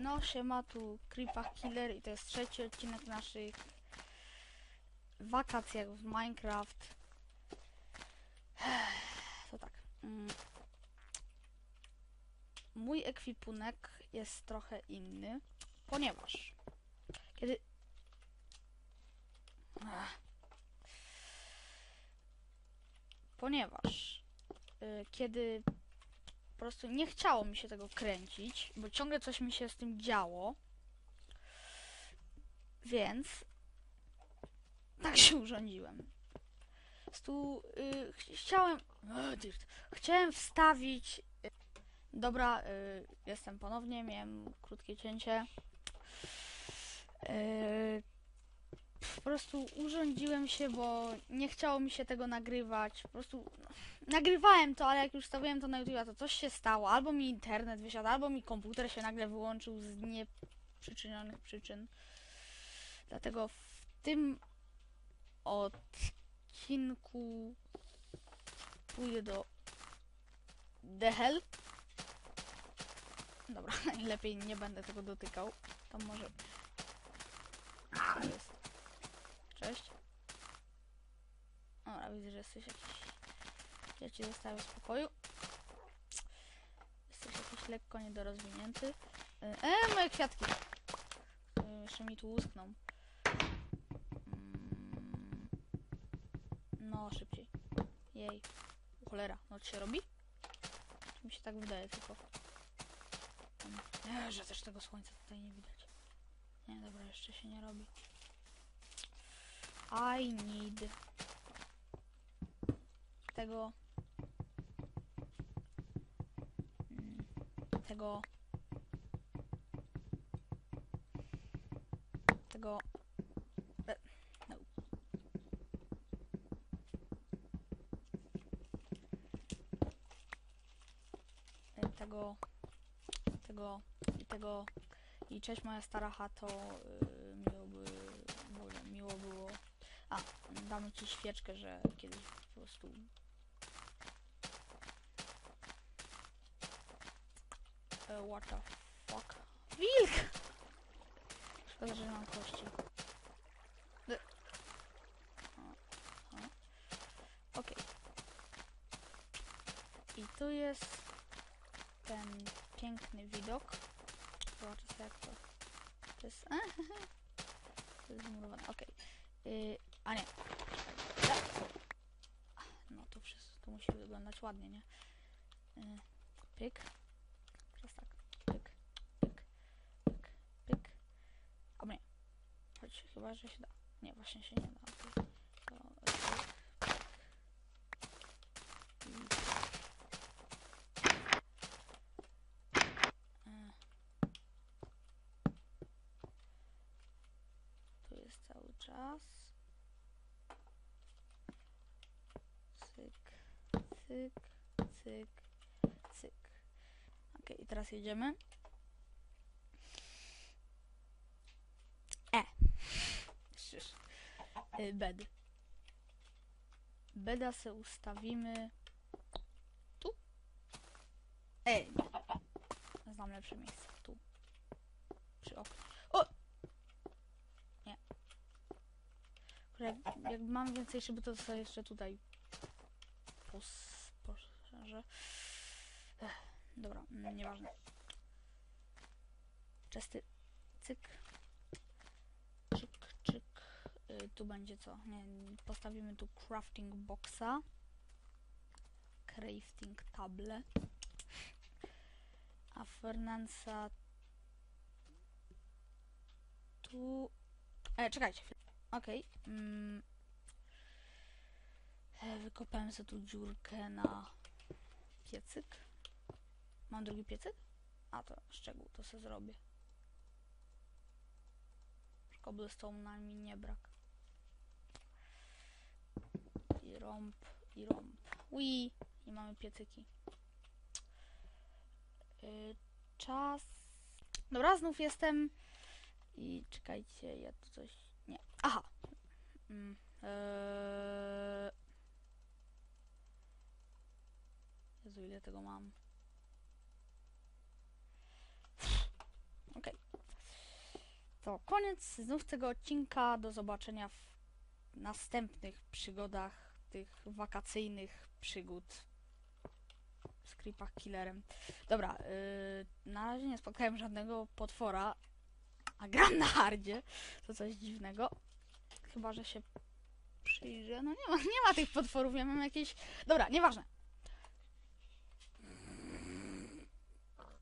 No, siema, tu Creepa Killer i to jest trzeci odcinek naszych wakacjach w Minecraft. To tak. mm. Mój ekwipunek jest trochę inny, ponieważ kiedy... Ponieważ y, kiedy po prostu nie chciało mi się tego kręcić, bo ciągle coś mi się z tym działo. Więc tak się urządziłem. Po prostu y, ch- chciałem. Chciałem wstawić. y, Dobra, y, jestem ponownie, miałem krótkie cięcie. Y, po prostu urządziłem się, bo nie chciało mi się tego nagrywać. Po prostu no, nagrywałem to, ale jak już stawiałem to na YouTube, to coś się stało. Albo mi internet wysiadł, albo mi komputer się nagle wyłączył z nieprzyczynionych przyczyn. Dlatego w tym odcinku pójdę do The Hell. Dobra, lepiej nie będę tego dotykał. To może... Jest? Cześć. Dobra, widzę, że jesteś jakiś... Ja cię zostawię w spokoju. Jesteś jakiś lekko niedorozwinięty. E, moje kwiatki! E, jeszcze mi tu uskną. Mm. No, szybciej. Jej. Cholera, noc się robi? Czy mi się tak wydaje tylko? Nie, że też tego słońca tutaj nie widać. Nie, dobra, jeszcze się nie robi. I need tego mm, tego tego e, no. E, tego tego i tego i cześć moja stara chato y, miło by miło było a damy ci świeczkę że kiedyś po prostu e, what the fuck? Wilk! Szkoda że mam kości. Okej. I tu jest ten piękny widok. Zobaczę sobie jak to to jest to jest zmurowane, okej. Y, a nie. No to wszystko to musi wyglądać ładnie, nie? Y, pyk. Teraz tak, pyk, pyk, pyk, pyk. Albo nie. Choć chyba, że się da. Nie, właśnie się nie da. Tu jest cały czas. Cyk, cyk, cyk, cyk. Ok, i teraz jedziemy. E. Krzyż. Y, Bed. Beda se ustawimy tu. E. Znam lepsze miejsce. Tu. Przy oknie. O! Nie. Jak, jak mam więcej szyby, to sobie jeszcze tutaj pos, poszerzę. Ech, dobra, mm, nieważne. Czesty. Cyk. Czyk, czyk. Y, tu będzie co? Nie, postawimy tu crafting boxa. Crafting table. A Fernansa tu... E, czekajcie. Okej. Mm. E, wykopałem sobie tu dziurkę na piecyk. Mam drugi piecyk? A to szczegół, to sobie zrobię. Cobblestone na mi nie brak. I rąb, i rąb. Ui, i mamy piecyki. Y, czas. Dobra, znów jestem. I czekajcie, ja tu coś. Nie. Aha. Mm, eee... Jezu, ile tego mam. Okej. to koniec znów tego odcinka. Do zobaczenia w następnych przygodach tych wakacyjnych przygód z creepach killerem. Dobra, yy, na razie nie spotkałem żadnego potwora, a gram na hardzie. To coś dziwnego. Chyba, że się przyjrzę. No nie ma, nie ma tych potworów, ja mam jakieś... Dobra, nieważne.